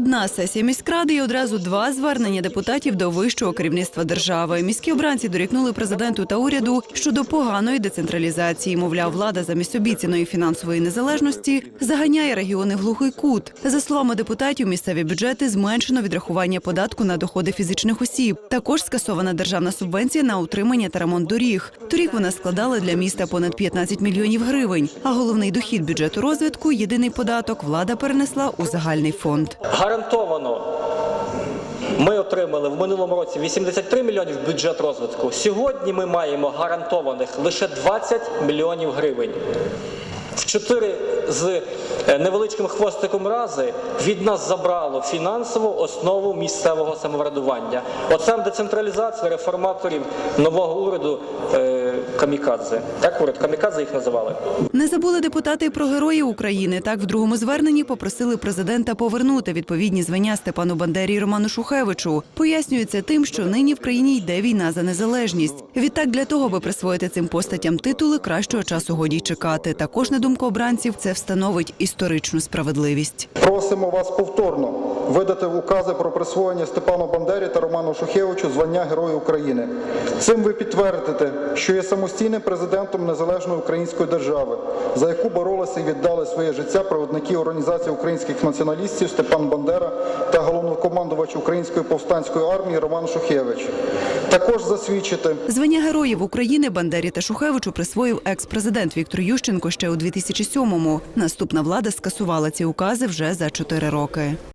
Одна сесія міськради і одразу два звернення депутатів до вищого керівництва держави. Міські обранці дорікнули президенту та уряду щодо поганої децентралізації. Мовляв, влада замість обіцяної фінансової незалежності заганяє регіони в глухий кут. За словами депутатів, місцеві бюджети зменшено відрахування податку на доходи фізичних осіб. Також скасована державна субвенція на утримання та ремонт доріг. Торік вона складала для міста понад 15 мільйонів гривень. А головний дохід бюджету розвитку єдиний податок влада перенесла у загальний фонд. Гарантовано ми отримали в минулому році 83 мільйонів бюджет розвитку. Сьогодні ми маємо гарантованих лише 20 мільйонів гривень. В чотири з е, невеличким хвостиком рази від нас забрало фінансову основу місцевого самоврядування. Оце децентралізація реформаторів нового уряду е, Камікадзе. Так, уряд Камікадзе їх називали. Не забули депутати про героїв України. Так, в другому зверненні попросили президента повернути відповідні звання Степану Бандері і Роману Шухевичу. Пояснюється тим, що нині в країні йде війна за незалежність. Відтак, для того, аби присвоїти цим постатям титули, кращого часу годі й чекати. Також, на думку обранців, це встановить історичну справедливість. Просимо вас повторно видати укази про присвоєння Степану Бандері та Роману Шухевичу звання Герою України. Цим ви підтвердите, що є самостійним президентом незалежної української держави, за яку боролися і віддали своє життя провідники організації українських націоналістів Степан Бандера та головнокомандувач Української повстанської армії Роман Шухевич. Також засвідчите, Звання героїв України Бандері та Шухевичу присвоїв екс-президент Віктор Ющенко ще у 2007-му. Наступна влада скасувала ці укази вже за чотири роки.